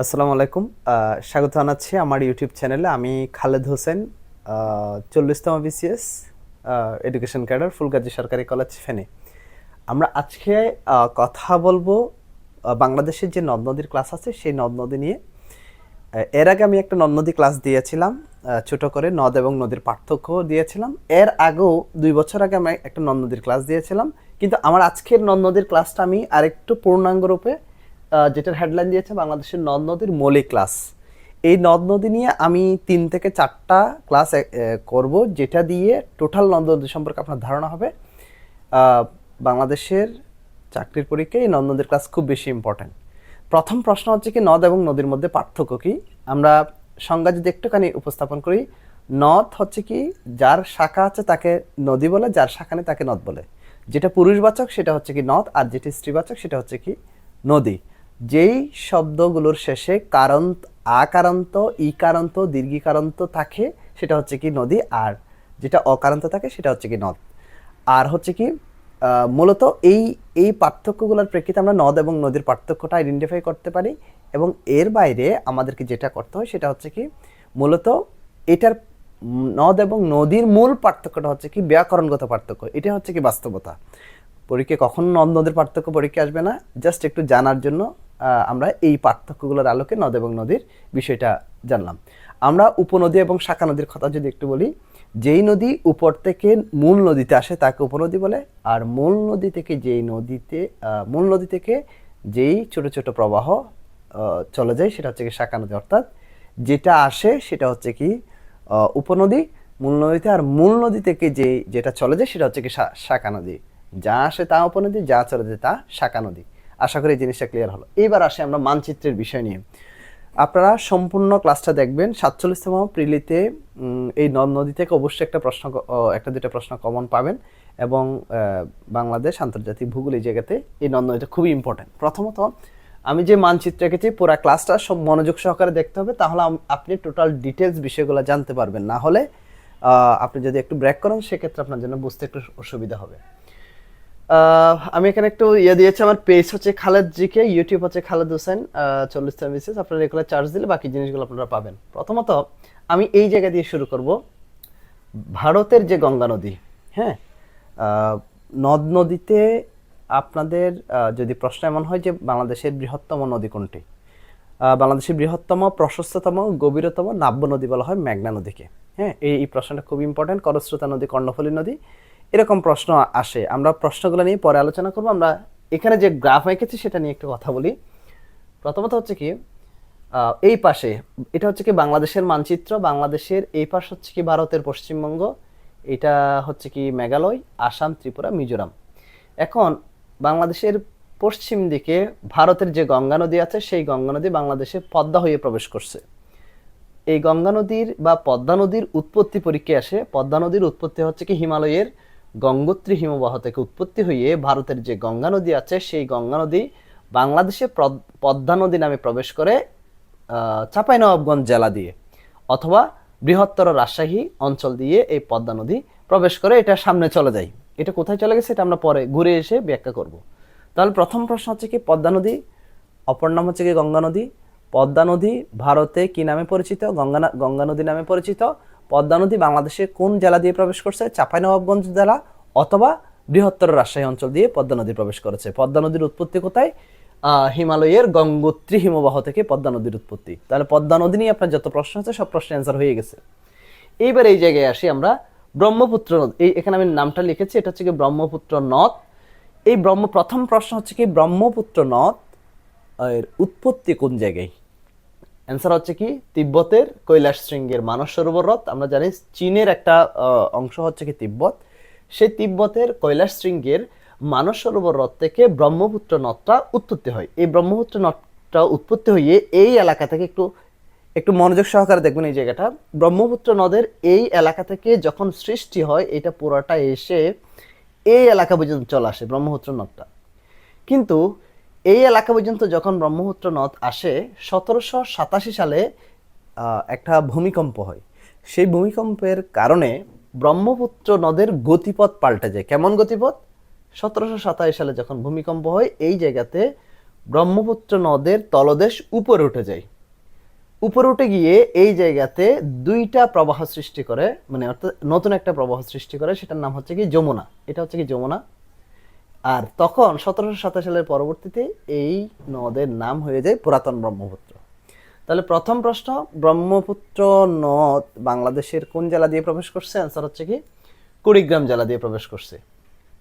আসসালামু আলাইকুম। স্বাগত জানাচ্ছি আমার ইউটিউব চ্যানেলে আমি খালেদ হোসেন চল্লিশতম বিসিএস এডুকেশন ক্যাডার ফুলগাজী সরকারি কলেজ ফেনে। আমরা আজকে কথা বলব বাংলাদেশের যে নদ নদীর ক্লাস আছে, সেই নদ নদী নিয়ে। এর আগে আমি একটা নদ নদী ক্লাস দিয়েছিলাম ছোট করে নদ এবং নদীর পার্থক্য দিয়েছিলাম। এর আগেও দুই বছর আগে আমি একটা নদ নদীর ক্লাস দিয়েছিলাম, কিন্তু আমার আজকের নদ নদীর ক্লাসটা আমি আরেকটু পূর্ণাঙ্গ রূপে যেটার হেডলাইন দিয়েছে বাংলাদেশের নদ নদীর মৌলিক ক্লাস এই নদ নদী নিয়ে আমি তিন থেকে চারটা ক্লাস করব, যেটা দিয়ে টোটাল নদ নদী সম্পর্কে আপনার ধারণা হবে। বাংলাদেশের চাকরির পরীক্ষায় এই নদ নদীর ক্লাস খুব বেশি ইম্পর্ট্যান্ট প্রথম প্রশ্ন হচ্ছে কি, নদ এবং নদীর মধ্যে পার্থক্য কি? আমরা সংজ্ঞা যদি একটুখানি উপস্থাপন করি, নদ হচ্ছে কি, যার শাখা আছে তাকে নদী বলে, যার শাখা নেই তাকে নদ বলে। যেটা পুরুষবাচক, সেটা হচ্ছে কি নদ, আর যেটা স্ত্রীবাচক, সেটা হচ্ছে কি নদী। যেই শব্দগুলোর শেষে কারন্ত, আকারান্ত, ইকারান্ত, দীর্ঘিকারান্ত থাকে, সেটা হচ্ছে কি নদী, আর যেটা অকারান্ত থাকে, সেটা হচ্ছে কি নদ। আর হচ্ছে কি মূলত এই এই পার্থক্যগুলোর প্রেক্ষিতে আমরা নদ এবং নদীর পার্থক্যটা আইডেন্টিফাই করতে পারি এবং এর বাইরে আমাদেরকে যেটা করতে হয়, সেটা হচ্ছে কি, মূলত এটার নদ এবং নদীর মূল পার্থক্যটা হচ্ছে কি ব্যাকরণগত পার্থক্য। এটা হচ্ছে কি বাস্তবতা। পরীক্ষা কখন নদ নদীর পার্থক্য পরীক্ষা আসবে না। জাস্ট একটু জানার জন্য আমরা এই পার্থক্যগুলোর আলোকে নদ এবং নদীর বিষয়টা জানলাম। আমরা উপনদী এবং শাখা নদীর কথা যদি একটু বলি, যেই নদী উপর থেকে মূল নদীতে আসে তাকে উপনদী বলে, আর মূল নদী থেকে যেই নদীতে মূল নদী থেকে যেই ছোট ছোট প্রবাহ চলে যায় সেটা হচ্ছে কি শাখা নদী। অর্থাৎ যেটা আসে সেটা হচ্ছে কি উপনদী, মূল নদীতে, আর মূল নদী থেকে যে যেটা চলে যায় সেটা হচ্ছে কি শাখা নদী। যা আসে তা উপনদী, যা চলে যায় তা শাখা নদী। আশা করি জিনিসটা ক্লিয়ার হলো। এইবার আসে আমরা মানচিত্রের বিষয় নিয়ে। আপনারা সম্পূর্ণ ক্লাসটা দেখবেন। সাতচল্লিশতম প্রিলিতে এই নদ নদী থেকে অবশ্যই একটা প্রশ্ন একটা দুটা প্রশ্ন কমন পাবেন এবং বাংলাদেশ আন্তর্জাতিক ভূগোল এই জায়গাতে এই নদ নদীটা খুবই ইম্পর্টেন্ট প্রথমত, আমি যে মানচিত্র এঁকেছি, পুরো ক্লাসটা সব মনোযোগ সহকারে দেখতে হবে, তাহলে আপনি টোটাল ডিটেলস বিষয়গুলো জানতে পারবেন। না হলে আপনি যদি একটু ব্রেক করেন, সেক্ষেত্রে আপনার জন্য বুঝতে একটু অসুবিধা হবে। আমি এখানে একটু ইয়ে দিয়েছি, আমার পেজ হচ্ছে খালেদ জিকে ইউটিউব হচ্ছে খালেদ হোসেন চল্লিশ সার্ভিসেস আপনারা রেগুলার চার্জ দিলে বাকি জিনিসগুলো আপনারা পাবেন। প্রথমত, আমি এই জায়গা দিয়ে শুরু করব। ভারতের যে গঙ্গা নদী হ্যাঁ নদ নদীতে আপনাদের যদি প্রশ্ন এমন হয় যে বাংলাদেশের বৃহত্তম নদী কোনটি? বাংলাদেশের বৃহত্তম, প্রশস্ততম, গভীরতম নাব্য নদী বলা হয় মেঘনা নদীকে। হ্যাঁ এই এই প্রশ্নটা খুব ইম্পর্টেন্ট করস্রোতা নদী, কর্ণফুলী নদী। এরকম প্রশ্ন আসে। আমরা প্রশ্নগুলো নিয়ে পরে আলোচনা করব। আমরা এখানে যে গ্রাফ এঁকেছি, সেটা নিয়ে একটু কথা বলি। প্রথমত হচ্ছে কি এই পাশে, এটা হচ্ছে কি বাংলাদেশের মানচিত্র। বাংলাদেশের এই পাশ হচ্ছে কি ভারতের পশ্চিমবঙ্গ। এটা হচ্ছে কি মেঘালয়, আসাম, ত্রিপুরা, মিজোরাম। এখন বাংলাদেশের পশ্চিম দিকে ভারতের যে গঙ্গা নদী আছে, সেই গঙ্গা নদী বাংলাদেশে পদ্মা হয়ে প্রবেশ করছে। এই গঙ্গা নদীর বা পদ্মা নদীর উৎপত্তি পরীক্ষায় আসে। পদ্মা নদীর উৎপত্তি হচ্ছে কি হিমালয়ের গঙ্গোত্রী হিমবাহ থেকে উৎপত্তি হয়ে ভারতের যে গঙ্গা নদী আছে, সেই গঙ্গা নদী বাংলাদেশে পদ্মা নদী নামে প্রবেশ করে চাঁপাইনবাবগঞ্জ জেলা দিয়ে অথবা বৃহত্তর রাজশাহী অঞ্চল দিয়ে এই পদ্মা নদী প্রবেশ করে, এটা সামনে চলে যায়। এটা কোথায় চলে গেছে, এটা আমরা পরে ঘুরে এসে ব্যাখ্যা করব। তাহলে প্রথম প্রশ্ন হচ্ছে কি, পদ্মা নদী, অপর নাম হচ্ছে কি গঙ্গা নদী? পদ্মা নদী ভারতে কি নামে পরিচিত? গঙ্গা গঙ্গা নদী নামে পরিচিত? পদ্মা নদী বাংলাদেশে কোন জেলা দিয়ে প্রবেশ করছে? চাঁপাইনবাবগঞ্জ জেলা অথবা বৃহত্তর রাজশাহী অঞ্চল দিয়ে পদ্মা নদী প্রবেশ করেছে। পদ্মা নদীর উৎপত্তি কোথায়? হিমালয়ের গঙ্গোত্রী হিমবাহ থেকে পদ্মা নদীর উৎপত্তি। তাহলে পদ্মা নদী নিয়ে আপনার যত প্রশ্ন আছে, সব প্রশ্নের অ্যান্সার হয়ে গেছে। এইবার এই জায়গায় আসি আমরা। ব্রহ্মপুত্র নদ, এই এখানে আমি নামটা লিখেছি, এটা হচ্ছে কি ব্রহ্মপুত্র নদ। এই ব্রহ্ম, প্রথম প্রশ্ন হচ্ছে কি, ব্রহ্মপুত্র নদ, এর উৎপত্তি কোন জায়গায়? অ্যান্সার হচ্ছে কি, তিব্বতের কৈলাস শৃঙ্গের মানস সরোবর হ্রদ আমরা জানি চীনের একটা অংশ হচ্ছে কি তিব্বত। সেই তিব্বতের কৈলাস শৃঙ্গের মানস সরোবর হ্রদ থেকে ব্রহ্মপুত্র নদটা উৎপত্তি হয়। এই ব্রহ্মপুত্র নদটা উৎপত্তি হয়ে এই এলাকা থেকে একটু একটু মনোযোগ সহকারে দেখবেন এই জায়গাটা। ব্রহ্মপুত্র নদের এই এলাকা থেকে যখন সৃষ্টি হয়, এটা পুরোটা এসে এই এলাকা পর্যন্ত চলে আসে ব্রহ্মপুত্র নদটা। কিন্তু এই এলাকা পর্যন্ত যখন ব্রহ্মপুত্র নদ আসে, সতেরোশো সাতাশি সালে একটা ভূমিকম্প হয়। সেই ভূমিকম্পের কারণে ব্রহ্মপুত্র নদের গতিপথ পাল্টে যায়। কেমন গতিপথ? সতেরোশো সাতাশ সালে যখন ভূমিকম্প হয়, এই জায়গাতে ব্রহ্মপুত্র নদের তলদেশ উপরে উঠে যায়। উপরে উঠে গিয়ে এই জায়গাতে দুইটা প্রবাহ সৃষ্টি করে মানে অর্থাৎ নতুন একটা প্রবাহ সৃষ্টি করে, সেটার নাম হচ্ছে কি যমুনা। এটা হচ্ছে কি যমুনা? আর তখন সতেরোশো সাতাশ সালের পরবর্তীতে এই নদের নাম হয়ে যায় পুরাতন ব্রহ্মপুত্র। তাহলে প্রথম প্রশ্ন, ব্রহ্মপুত্র নদ বাংলাদেশের কোন জেলা দিয়ে প্রবেশ করছে? অ্যান্সার হচ্ছে কি, কুড়িগ্রাম জেলা দিয়ে প্রবেশ করছে।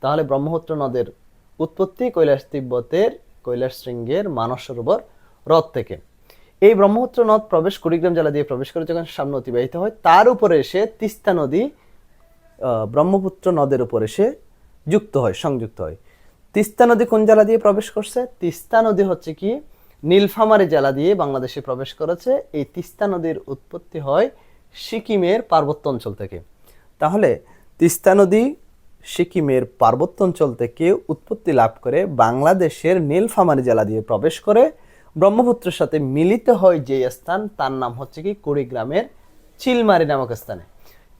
তাহলে ব্রহ্মপুত্র নদের উৎপত্তি কৈলাস তিব্বতের কৈলাস শৃঙ্গের মানস সরোবর হ্রদ থেকে। এই ব্রহ্মপুত্র নদ প্রবেশ কুড়িগ্রাম জেলা দিয়ে প্রবেশ করে যখন সামনে অতিবাহিত হয়, তার উপরে এসে তিস্তা নদী ব্রহ্মপুত্র নদের উপরে এসে যুক্ত হয়, সংযুক্ত হয়। তিস্তা নদী কোন জেলা দিয়ে প্রবেশ করছে? তিস্তা নদী হচ্ছে কি? নীলফামারী জেলা দিয়ে বাংলাদেশে প্রবেশ করেছে। এই তিস্তা নদীর উৎপত্তি হয় সিকিমের পার্বত্য অঞ্চল থেকে। তাহলে তিস্তা নদী সিকিমের পার্বত্য অঞ্চল থেকে উৎপত্তি লাভ করে বাংলাদেশের নীলফামারী জেলা দিয়ে প্রবেশ করে। ব্রহ্মপুত্রের সাথে মিলিত হয় যে স্থান, তার নাম হচ্ছে কি? কুড়িগ্রামের চিলমারি নামক স্থানে।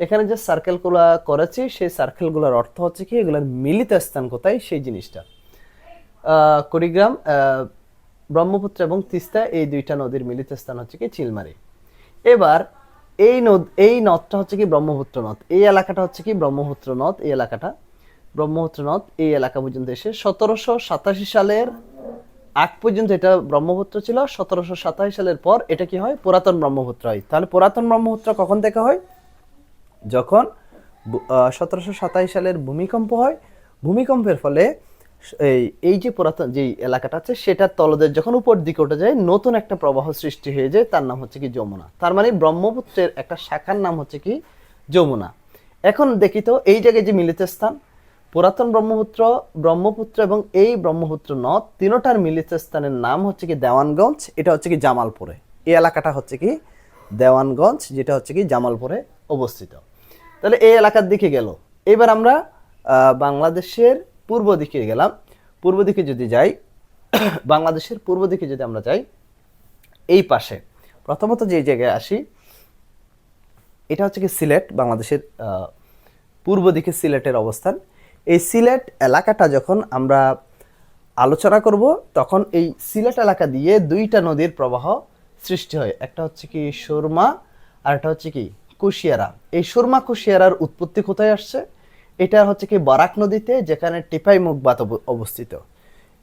এখানে যে সার্কেলগুলো করেছি, সেই সার্কেলগুলোর অর্থ হচ্ছে কি, এগুলোর মিলিত স্থান কোথায়? সেই জিনিসটা। কুড়িগ্রাম ব্রহ্মপুত্র এবং তিস্তা, এই দুইটা নদীর মিলিত স্থান হচ্ছে কি, চিলমারি। এবার, এই নদ, এই নদটা হচ্ছে কি, ব্রহ্মপুত্র নদ। এই এলাকাটা হচ্ছে কি, ব্রহ্মপুত্র নদ, এই এলাকাটা। ব্রহ্মপুত্র নদ, এই এলাকা পর্যন্ত এসে সতেরোশো সাতাশি সালের আগ পর্যন্ত এটা ব্রহ্মপুত্র ছিল। সতেরোশো সাতাশি সালের পর এটা কি হয়, পুরাতন ব্রহ্মপুত্র হয়। তাহলে পুরাতন ব্রহ্মপুত্র কখন থেকে হয়? যখন সতেরোশো সাতাশ সালের ভূমিকম্প হয়, ভূমিকম্পের ফলে এই এই যে পুরাতন যে এলাকাটা আছে, সেটার তলদেশ যখন উপর দিকে উঠে যায়, নতুন একটা প্রবাহ সৃষ্টি হয়ে যায়, তার নাম হচ্ছে কি যমুনা। তার মানে ব্রহ্মপুত্রের একটা শাখার নাম হচ্ছে কি যমুনা। এখন দেখি তো, এই জায়গায় যে মিলিত স্থান, পুরাতন ব্রহ্মপুত্র ব্রহ্মপুত্র এবং এই ব্রহ্মপুত্র নদ, তিনোটার মিলিত স্থানের নাম হচ্ছে কি দেওয়ানগঞ্জ, এটা হচ্ছে কি জামালপুরে। এই এলাকাটা হচ্ছে কি দেওয়ানগঞ্জ, যেটা হচ্ছে কি জামালপুরে অবস্থিত। তাহলে এই এলাকার দিকে গেল। এবার আমরা বাংলাদেশের পূর্ব দিকে গেলাম। পূর্ব দিকে যদি যাই, বাংলাদেশের পূর্ব দিকে যদি আমরা যাই, এই পাশে, প্রথমত যে জায়গায় আসি, এটা হচ্ছে কি সিলেট, বাংলাদেশের পূর্ব দিকে সিলেটের অবস্থান। এই সিলেট এলাকাটা যখন আমরা আলোচনা করব, তখন এই সিলেট এলাকা দিয়ে দুইটা নদীর প্রবাহ সৃষ্টি হয়। একটা হচ্ছে কি সুরমা, আর একটা হচ্ছে কি কুশিয়ারা। এই সুরমা কুশিয়ারার উৎপত্তি কোথায় আসছে? এটা হচ্ছে কি বরাক নদীতে, যেখানে টিপাই অব- অবস্থিত।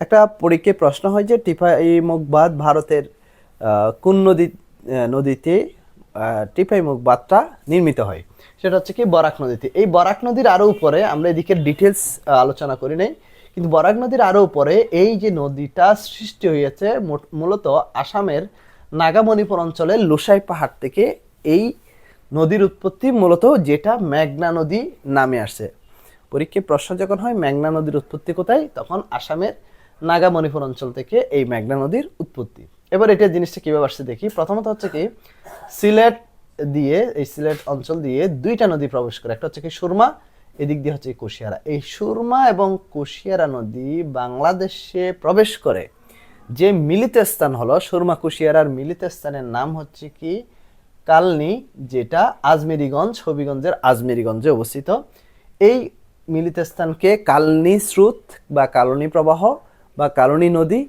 একটা পরীক্ষায় প্রশ্ন হয় যে টিপাই মুখবাদ ভারতের কোন নদী নদীতে টিপাই মুখ নির্মিত হয়? সেটা হচ্ছে কি বরাক নদীতে। এই বরাক নদীর আরও উপরে, আমরা এদিকে ডিটেলস আলোচনা করি নাই, কিন্তু বরাক নদীর আরও উপরে এই যে নদীটা সৃষ্টি হয়েছে মূলত আসামের নাগামণিপুর অঞ্চলের লুসাই পাহাড় থেকে এই নদীর উৎপত্তি মূলত যেটা মেঘনা নদী নামে আসে। পরীক্ষায় প্রশ্ন যখন হয় মেঘনা নদীর উৎপত্তি কোথায়, তখন আসামের নাগামণিপুর অঞ্চল থেকে এই মেঘনা নদীর উৎপত্তি। এবার এটা জিনিসটা কীভাবে আসছে দেখি। প্রথমত হচ্ছে কি, সিলেট দিয়ে, এই সিলেট অঞ্চল দিয়ে দুইটা নদী প্রবেশ করে। একটা হচ্ছে কি সুরমা, এদিক দিয়ে হচ্ছে কুশিয়ারা। এই সুরমা এবং কুশিয়ারা নদী বাংলাদেশে প্রবেশ করে। যে মিলিত স্থান হলো সুরমা কুশিয়ারার মিলিত স্থানের নাম হচ্ছে কি কালনি, যেটা আজমেরিগঞ্জ, হবিগঞ্জের আজমেরিগঞ্জে অবস্থিত। এই মিলিত স্থানকে কালনি স্রোত বা কালনী প্রবাহ বা কালনী নদী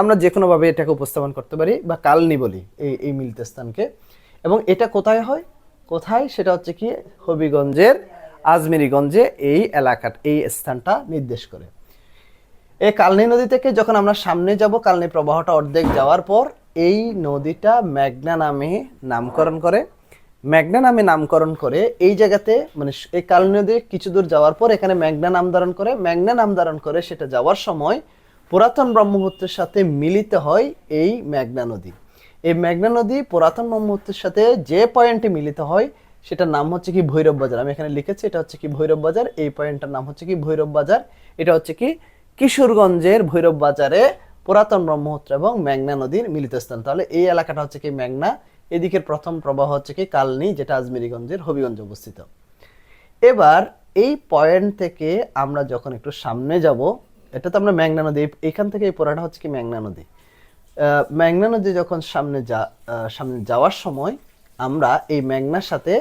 আমরা যে কোনোভাবে এটাকে উপস্থাপন করতে পারি, বা কালনি বলি এই এই মিলিত স্থানকে এবং এটা কোথায় হয়? কোথায়? সেটা হচ্ছে কি হবিগঞ্জের আজমেরিগঞ্জে এই এলাকা এই স্থানটা নির্দেশ করে। এই কালনী নদী থেকে যখন আমরা সামনে যাব, কালনী প্রবাহটা অর্ধেক যাওয়ার পর এই নদীটা মেঘনা নামে নামকরণ করে। মেঘনা নামে নামকরণ করে এই জায়গাতে মানে এই কালনী নদী কিছু দূর যাওয়ার পর এখানে মেঘনা নাম ধারণ করে। মেঘনা নাম ধারণ করে সেটা যাওয়ার সময় পুরাতন ব্রহ্মপুত্রের সাথে মিলিত হয় এই মেঘনা নদী। এই মেঘনা নদী পুরাতন ব্রহ্মপুত্রের সাথে যে পয়েন্টে মিলিত হয়, সেটার নাম হচ্ছে কি ভৈরব বাজার। আমি এখানে লিখেছি, এটা হচ্ছে কি ভৈরব বাজার। এই পয়েন্টটার নাম হচ্ছে কি ভৈরব বাজার। এটা হচ্ছে কি কিশোরগঞ্জের ভৈরব বাজারে পুরাতন ব্রহ্মপুত্র এবং মেঘনা নদীর মিলিত স্থান। তাহলে এই এলাকাটা হচ্ছে কি মেঘনা এদিকের প্রথম প্রবাহ হচ্ছে কি কালনি, যেটা আজমিরিগঞ্জের হবিগঞ্জে অবস্থিত। এবার এই পয়েন্ট থেকে আমরা যখন একটু সামনে যাব, এটা তো আমরা মেঘনা নদী এখান থেকে এই পোড়াটা হচ্ছে কি মেঘনা নদী। মেঘনা নদী যখন সামনে যা সামনে যাওয়ার সময় আমরা এই মেঘনার সাথে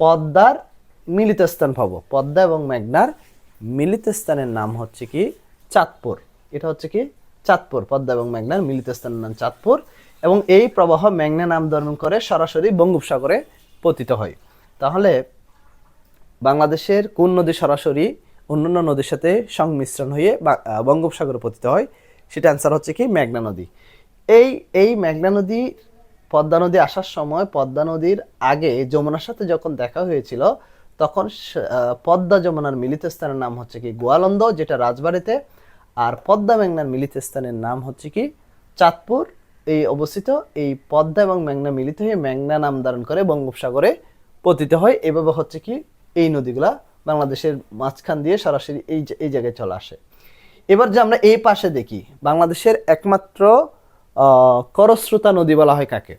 পদ্মার মিলিত স্থান পাবো। পদ্মা এবং মেঘনার মিলিত স্থানের নাম হচ্ছে কি চাঁদপুর। এটা হচ্ছে কি চাঁদপুর, পদ্মা এবং মেঘনার মিলিত স্থানের নাম চাঁদপুর এবং এই প্রবাহ মেঘনা নাম ধারণ করে সরাসরি বঙ্গোপসাগরে পতিত হয়। তাহলে বাংলাদেশের কোন নদী সরাসরি অন্যান্য নদীর সাথে সংমিশ্রণ হয়ে বঙ্গোপসাগরে পতিত হয়, সেটা অ্যান্সার হচ্ছে কি মেঘনা নদী। এই এই মেঘনা নদী, পদ্মা নদী আসার সময় পদ্মা নদীর আগে যমুনার সাথে যখন দেখা হয়েছিল, তখন পদ্মা যমুনার মিলিত স্থানের নাম হচ্ছে কি গোয়ালন্দ, যেটা রাজবাড়িতে আর পদ্মা মেঘনার মিলিত স্থানের নাম হচ্ছে কি? চাঁদপুর। এই অবস্থিত এই পদ্মা এবং মেঘনা মিলিত হয়ে মেঘনা নাম ধারণ করে বঙ্গোপসাগরে পতিত হয়। এভাবে হচ্ছে কি? এই নদীগুলা বাংলাদেশের মাঝখান দিয়ে সরাসরি এই এই জায়গায় চলে আসে। এবার যে আমরা এই পাশে দেখি, বাংলাদেশের একমাত্র করস্রোতা নদী বলা হয় কাকে?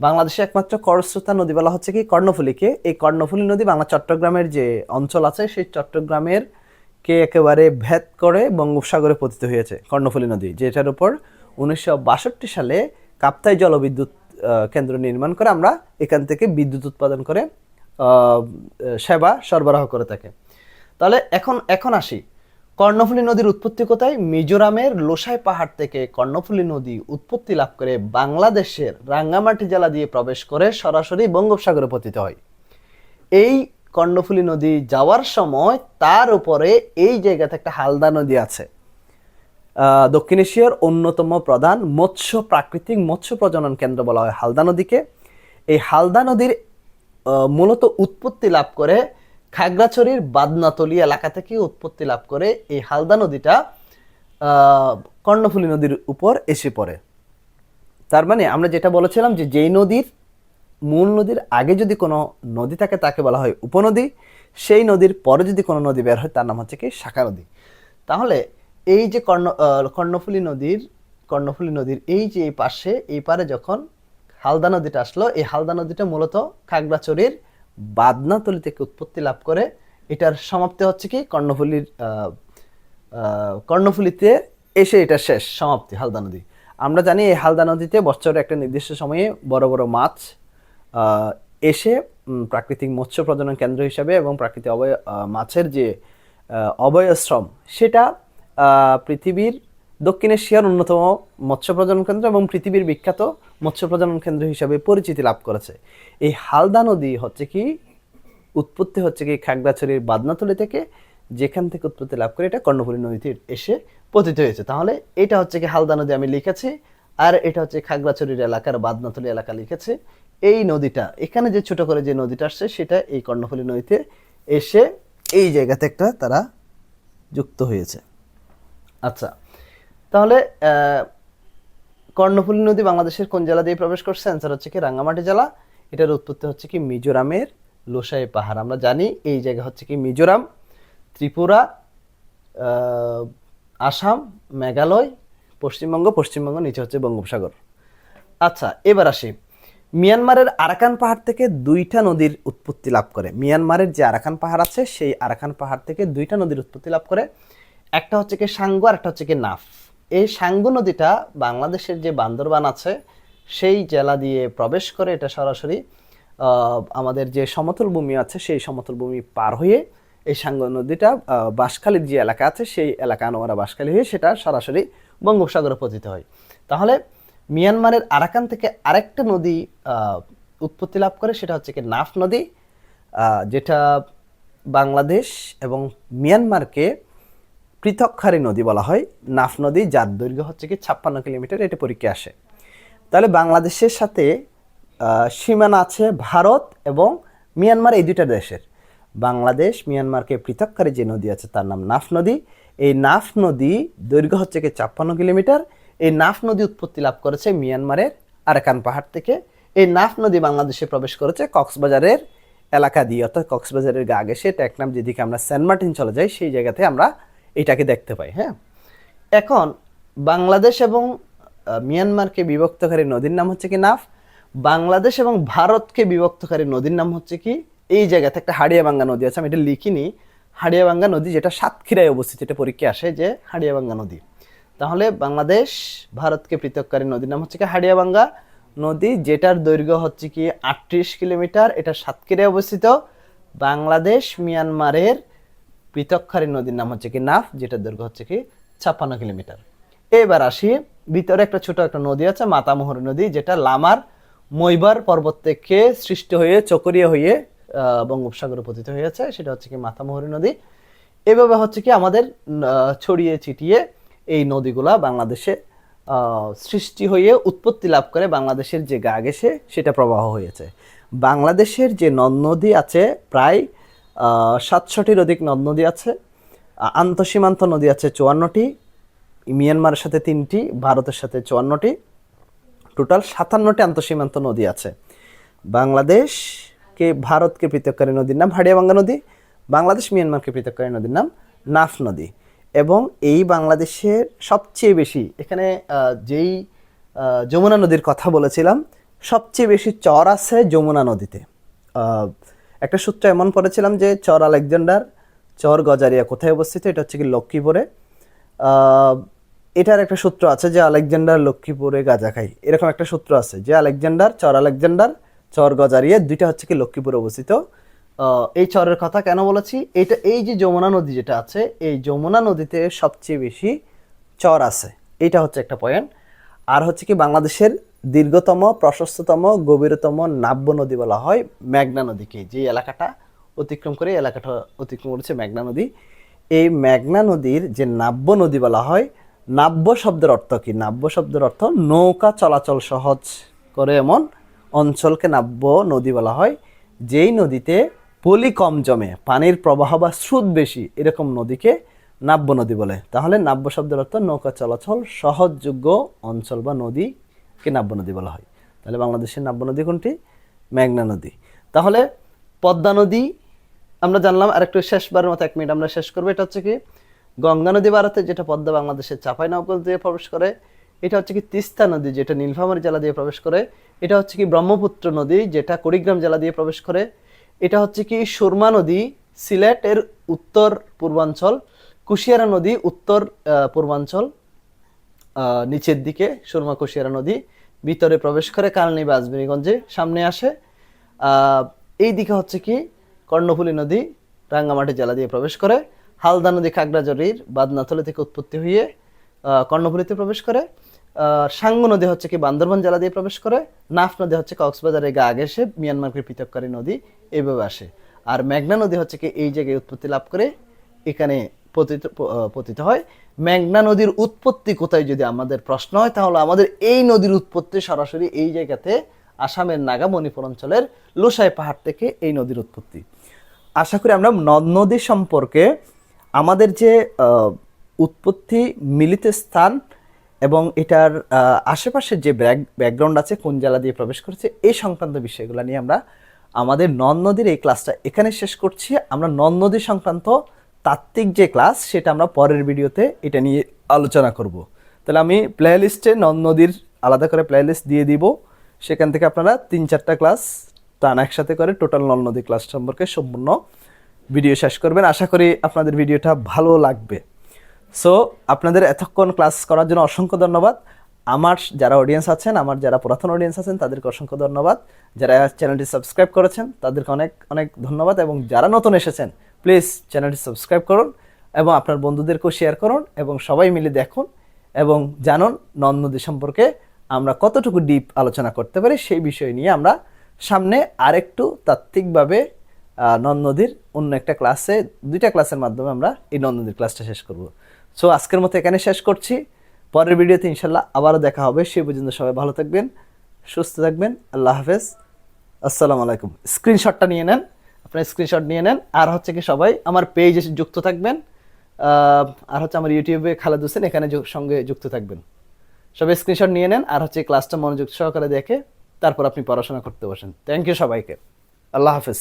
বাংলাদেশে একমাত্র করস্রোতা নদী বলা হচ্ছে কি? কর্ণফুলীকে। এই কর্ণফুলী নদী বাংলা, চট্টগ্রামের যে অঞ্চল আছে, সেই চট্টগ্রামের কে একেবারে ভেদ করে বঙ্গোপসাগরে পতিত হয়েছে? কর্ণফুলী নদী, যেটার উপর উনিশশো বাষট্টি সালে কাপ্তাই জলবিদ্যুৎ কেন্দ্র নির্মাণ করে আমরা এখান থেকে বিদ্যুৎ উৎপাদন করে সেবা সরবরাহ করে থাকে। তাহলে এখন এখন আসি। কর্ণফুলী নদীর উৎপত্তি কোথায়? মিজোরামের লোসাই পাহাড় থেকে কর্ণফুলী নদী উৎপত্তি লাভ করে বাংলাদেশের রাঙ্গামাটি জেলা দিয়ে প্রবেশ করে সরাসরি বঙ্গোপসাগরে পতিত হয়। এই কর্ণফুলী নদী যাওয়ার সময় তার উপরে এই জায়গাতে একটা হালদা নদী আছে। দক্ষিণ এশিয়ার অন্যতম প্রধান মৎস্য প্রাকৃতিক মৎস্য প্রজনন কেন্দ্র বলা হয় হালদা নদীকে। এই হালদা নদীর মূলত উৎপত্তি লাভ করে খাগড়াছড়ির বাদনাতলি এলাকা থেকে উৎপত্তি লাভ করে এই হালদা নদীটা কর্ণফুলী নদীর উপর এসে পড়ে। তার মানে আমরা যেটা বলেছিলাম যে যেই নদীর মূল নদীর আগে যদি কোনো নদী থাকে, তাকে বলা হয় উপনদী। সেই নদীর পরে যদি কোনো নদী বের হয়, তার নাম হচ্ছে কি? শাখা নদী। তাহলে এই যে কর্ণ কর্ণফুলী নদীর কর্ণফুলী নদীর এই যে এই পাশে, এই পারে যখন হালদা নদীটা আসলো, এই হালদা নদীটা মূলত খাগড়াচড়ির বাদনাতলি থেকে উৎপত্তি লাভ করে। এটার সমাপ্তি হচ্ছে কি? কর্ণফুলীর কর্ণফুলীতে এসে এটা শেষ সমাপ্তি, হালদা নদী। আমরা জানি এই হালদা নদীতে বছরে একটা নির্দিষ্ট সময়ে বড় বড় মাছ এসে প্রাকৃতিক মৎস্য প্রজনন কেন্দ্র হিসাবে এবং প্রাকৃতিক অবয় মাছের যে অবয়শ্রম, সেটা পৃথিবীর দক্ষিণ এশিয়ার অন্যতম মৎস্য প্রজনন কেন্দ্র এবং পৃথিবীর বিখ্যাত মৎস্য প্রজনন কেন্দ্র হিসাবে পরিচিতি লাভ করেছে। এই হালদা নদী হচ্ছে কি, উৎপত্তি হচ্ছে কি খাগড়াছড়ির বাদনাতলি থেকে, যেখান থেকে উৎপত্তি লাভ করে এটা কর্ণফুলী নদীতে এসে পতিত হয়েছে। তাহলে এটা হচ্ছে কি হালদা নদী আমি লিখেছি, আর এটা হচ্ছে খাগড়াছড়ির এলাকার বাদনাতলি এলাকা লিখেছি। এই নদীটা, এখানে যে ছোট করে যে নদীটা আসছে, সেটা এই কর্ণফুলী নদীতে এসে এই জায়গাতে একটা তারা যুক্ত হয়েছে। আচ্ছা তাহলে কর্ণফুলী নদী বাংলাদেশের কোন জেলা দিয়ে প্রবেশ করছে? অ্যান্সার হচ্ছে কি রাঙ্গামাটি জেলা। এটার উৎপত্তি হচ্ছে কি মিজোরামের লোসাই পাহাড়। আমরা জানি এই জায়গা হচ্ছে কি মিজোরাম, ত্রিপুরা আসাম, মেঘালয়, পশ্চিমবঙ্গ পশ্চিমবঙ্গ, নিচে হচ্ছে বঙ্গোপসাগর। আচ্ছা এবার আসি। মিয়ানমারের আরাকান পাহাড় থেকে দুইটা নদীর উৎপত্তি লাভ করে। মিয়ানমারের যে আরাকান পাহাড় আছে, সেই আরাকান পাহাড় থেকে দুইটা নদীর উৎপত্তি লাভ করে। একটা হচ্ছে কি সাঙ্গু, আর একটা হচ্ছে কি নাফ। এই সাঙ্গু নদীটা বাংলাদেশের যে বান্দরবান আছে, সেই জেলা দিয়ে প্রবেশ করে এটা সরাসরি আমাদের যে সমতল ভূমি আছে, সেই সমতল ভূমি পার হয়ে এই সাঙ্গু নদীটা বাঁশখালীর যে এলাকা আছে, সেই এলাকা আনোয়ারা বাঁশখালী হয়ে সেটা সরাসরি বঙ্গোপসাগরে পতিত হয়। তাহলে মিয়ানমারের আরাকান থেকে আরেকটা নদী উৎপত্তি লাভ করে, সেটা হচ্ছে কি নাফ নদী যেটা বাংলাদেশ এবং মিয়ানমারকে পৃথকখারী নদী বলা হয়। নাফ নদী যার দৈর্ঘ্য হচ্ছে কি ছাপ্পান্ন কিলোমিটার, এটা পরীক্ষা আসে। তাহলে বাংলাদেশের সাথে সীমানা আছে ভারত এবং মিয়ানমার এই দুইটা দেশের। বাংলাদেশ মিয়ানমারকে পৃথককারী যে নদী আছে তার নাম নাফ নদী। এই নাফ নদী দৈর্ঘ্য হচ্ছে কি ছাপ্পান্ন কিলোমিটার এই নাফ নদী উৎপত্তি লাভ করেছে মিয়ানমারের আরাকান পাহাড় থেকে। এই নাফ নদী বাংলাদেশে প্রবেশ করেছে কক্সবাজারের এলাকা দিয়ে, অর্থাৎ কক্সবাজারের গা ঘেসে টেকনাম যেদিকে আমরা সেন্ট মার্টিন চলে যাই, সেই জায়গাতে আমরা এটাকে দেখতে পাই হ্যাঁ? এখন বাংলাদেশ এবং মিয়ানমারকে বিভক্তকারী নদীর নাম হচ্ছে কি নাফ? বাংলাদেশ এবং ভারতকে বিভক্তকারী নদীর নাম হচ্ছে কি? এই জায়গাতে একটা হাড়িয়াবাঙ্গা নদী আছে, আমি এটা লিখিনি। হাড়িয়াবাঙ্গা নদী যেটা সাতক্ষীরায় অবস্থিত, এটা পরীক্ষা আসে যে হাড়িয়াবাঙ্গা নদী। তাহলে বাংলাদেশ ভারতকে পৃথককারী নদীর নাম হচ্ছে কি হাড়িয়াবাঙ্গা নদী, যেটার দৈর্ঘ্য হচ্ছে কি আটত্রিশ কিলোমিটার, এটা সাতক্ষীরায় অবস্থিত। বাংলাদেশ, মিয়ানমারের পৃথকখারী নদীর নাম হচ্ছে কি নাফ, যেটার দৈর্ঘ্য হচ্ছে কি ছাপ্পান্ন কিলোমিটার। এবার আসি, ভিতরে একটা ছোট একটা নদী আছে, মাতামোহরী নদী, যেটা লামার মৈবার পর্বত থেকে সৃষ্টি হয়ে, চকরিয়া হয়ে বঙ্গোপসাগরে পতিত হয়েছে সেটা হচ্ছে কি মাতামোহরী নদী। এভাবে হচ্ছে কি আমাদের ছড়িয়ে ছিটিয়ে এই নদীগুলা বাংলাদেশে সৃষ্টি হয়ে উৎপত্তি লাভ করে বাংলাদেশের যে গা ঘেঁষে সেটা প্রবাহ হয়েছে। বাংলাদেশের যে নদ নদী আছে প্রায় সাতশোটির অধিক নদ নদী আছে আন্তঃসীমান্ত নদী আছে চুয়ান্নটি, মিয়ানমারের সাথে তিনটি, ভারতের সাথে চুয়ান্নটি, টোটাল সাতান্নটি আন্তঃসীমান্ত নদী আছে। বাংলাদেশকে ভারতকে পৃথককারী নদীর নাম, হাড়িয়াবাঙ্গা নদী, বাংলাদেশ মিয়ানমারকে পৃথককারী নদীর নাম নাফ নদী। এবং এই বাংলাদেশের সবচেয়ে বেশি, এখানে যেই যমুনা নদীর কথা বলেছিলাম, সবচেয়ে বেশি চর আছে যমুনা নদীতে। একটা সূত্র এমন পড়েছিলাম যে চর আলেকজান্ডার, চর গজারিয়া কোথায় অবস্থিত? এটা হচ্ছে কি লক্ষ্মীপুরে। এটার একটা সূত্র আছে যে আলেকজান্ডার লক্ষ্মীপুরে গাজা খাই এরকম একটা সূত্র আছে যে আলেকজান্ডার, চর আলেকজান্ডার, চর গজারিয়া, দুইটা হচ্ছে কি লক্ষ্মীপুরে অবস্থিত। এই চরের কথা কেন বলেছি? এটা এই যে যমুনা নদী যেটা আছে, এই যমুনা নদীতে সবচেয়ে বেশি চর আছে। এটা হচ্ছে একটা পয়েন্ট আর হচ্ছে কি বাংলাদেশের দীর্ঘতম, প্রশস্ততম, গভীরতম নাব্য নদী বলা হয় মেঘনা নদীকে। যে এলাকাটা অতিক্রম করে এলাকাটা অতিক্রম করেছে মেঘনা নদী। এই মেঘনা নদীর যে নাব্য নদী বলা হয়, নাব্য শব্দের অর্থ কি? নাব্য শব্দের অর্থ নৌকা চলাচল সহজ করে এমন অঞ্চলকে নাব্য নদী বলা হয়। যেই নদীতে পলি কম জমে, পানির প্রবাহ বা স্রোত বেশি, এরকম নদীকে নাব্য নদী বলে। তাহলে নাব্য শব্দের অর্থ নৌকা চলাচল সহজযোগ্য অঞ্চল বা নদীকে নাব্য নদী বলা হয়। তাহলে বাংলাদেশের নাব্য নদী কোনটি? মেঘনা নদী। তাহলে পদ্মা নদী, আমরা জানলাম আরেকটু শেষবারের মতো এক মিনিট আমরা শেষ করব। এটা হচ্ছে কি গঙ্গা নদী ভারতে, যেটা পদ্মা বাংলাদেশের চাপাই নবগঞ্জ দিয়ে প্রবেশ করে। এটা হচ্ছে কি তিস্তা নদী, যেটা নীলফামারী জেলা দিয়ে প্রবেশ করে। এটা হচ্ছে কি ব্রহ্মপুত্র নদী, যেটা কুড়িগ্রাম জেলা দিয়ে প্রবেশ করে। এটা হচ্ছে কি সুরমা নদী, সিলেটের উত্তর পূর্বাঞ্চল, কুশিয়ারা নদী উত্তর পূর্বাঞ্চল নিচের দিকে সুরমা কুশিয়ারা নদী, ভিতরে প্রবেশ করে কালনী বা আজমিরিগঞ্জে সামনে আসে। এই দিকে হচ্ছে কি কর্ণফুলী নদী, রাঙ্গামাটি জেলা দিয়ে প্রবেশ করে, হালদা নদী খাগড়াঝড়ির বাদনাথলি থেকে উৎপত্তি হয়ে কর্ণফুলীতে প্রবেশ করে। সাঙ্গু নদী হচ্ছে কি বান্দরবান জেলা দিয়ে প্রবেশ করে, নাফ নদী হচ্ছে কক্সবাজারে গা আগে এসে, মিয়ানমারকে পৃথককারী নদী এইভাবে আসে। আর মেঘনা নদী হচ্ছে কি এই জায়গায় উৎপত্তি লাভ করে, এখানে পতিত পতিত হয়। মেঘনা নদীর উৎপত্তি কোথায় যদি আমাদের প্রশ্ন হয়, তাহলে আমাদের এই নদীর উৎপত্তি সরাসরি এই জায়গাতে আসামের নাগা মণিপুর অঞ্চলের লোসাই পাহাড় থেকে এই নদীর উৎপত্তি। আশা করি আমরা নদ নদী সম্পর্কে আমাদের যে উৎপত্তি মিলিত স্থান এবং এটার আশেপাশের যে ব্যাকগ্রাউন্ড আছে, কোন জেলা দিয়ে প্রবেশ করেছে এই সংক্রান্ত বিষয়গুলো নিয়ে আমরা আমাদের নদ নদীর এই ক্লাসটা এখানে শেষ করছি। আমরা নদ নদী সংক্রান্ত তাত্ত্বিক যে ক্লাস, সেটা আমরা পরের ভিডিওতে এটা নিয়ে আলোচনা করব। তাহলে আমি প্লে লিস্টে নদ নদীর আলাদা করে প্লে লিস্ট দিয়ে দিব। সেখান থেকে আপনারা তিন চারটা ক্লাস টান একসাথে করে টোটাল নল নদী ক্লাস সম্পর্কে সম্পূর্ণ ভিডিও শেষ করবেন। আশা করি আপনাদের ভিডিওটা ভালো লাগবে। সো আপনাদের এতক্ষণ ক্লাস করার জন্য অসংখ্য ধন্যবাদ। আমার যারা অডিয়েন্স আছেন, আমার যারা পুরাতন অডিয়েন্স আছেন, তাদেরকে অসংখ্য ধন্যবাদ। যারা চ্যানেলটি সাবস্ক্রাইব করেছেন, তাদেরকে অনেক অনেক ধন্যবাদ। এবং যারা নতুন এসেছেন প্লিজ চ্যানেলটি সাবস্ক্রাইব করুন এবং আপনার বন্ধুদেরকেও শেয়ার করুন এবং সবাই মিলে দেখুন এবং জানুন নদ নদী সম্পর্কে আমরা কতটুকু ডিপ আলোচনা করতে পারি। সেই বিষয় নিয়ে আমরা সামনে আরেকটু তাত্ত্বিকভাবে নদ নদীর অন্য একটা ক্লাসে দুইটা ক্লাসের মাধ্যমে আমরা এই নদ নদীর ক্লাসটা শেষ করব। সো আজকের মতো এখানে শেষ করছি। পরের ভিডিওতে ইনশাল্লাহ আবারও দেখা হবে। সেই পর্যন্ত সবাই ভালো থাকবেন, সুস্থ থাকবেন। আল্লাহ হাফেজ। আসসালামু আলাইকুম। স্ক্রিনশটটা নিয়ে নেন, আপনার স্ক্রিনশট নিয়ে নেন। আর হচ্ছে কি সবাই, আমার পেজে যুক্ত থাকবেন। আর হচ্ছে আমার ইউটিউবে খালেদ হোসেন এখানে সঙ্গে যুক্ত থাকবেন। সবাই স্ক্রিনশট নিয়ে নেন, আর হচ্ছে ক্লাসটা মনোযোগ সহকারে দেখে তারপর আপনি পড়াশোনা করতে বসেন। থ্যাংক ইউ সবাইকে। আল্লাহ হাফেজ।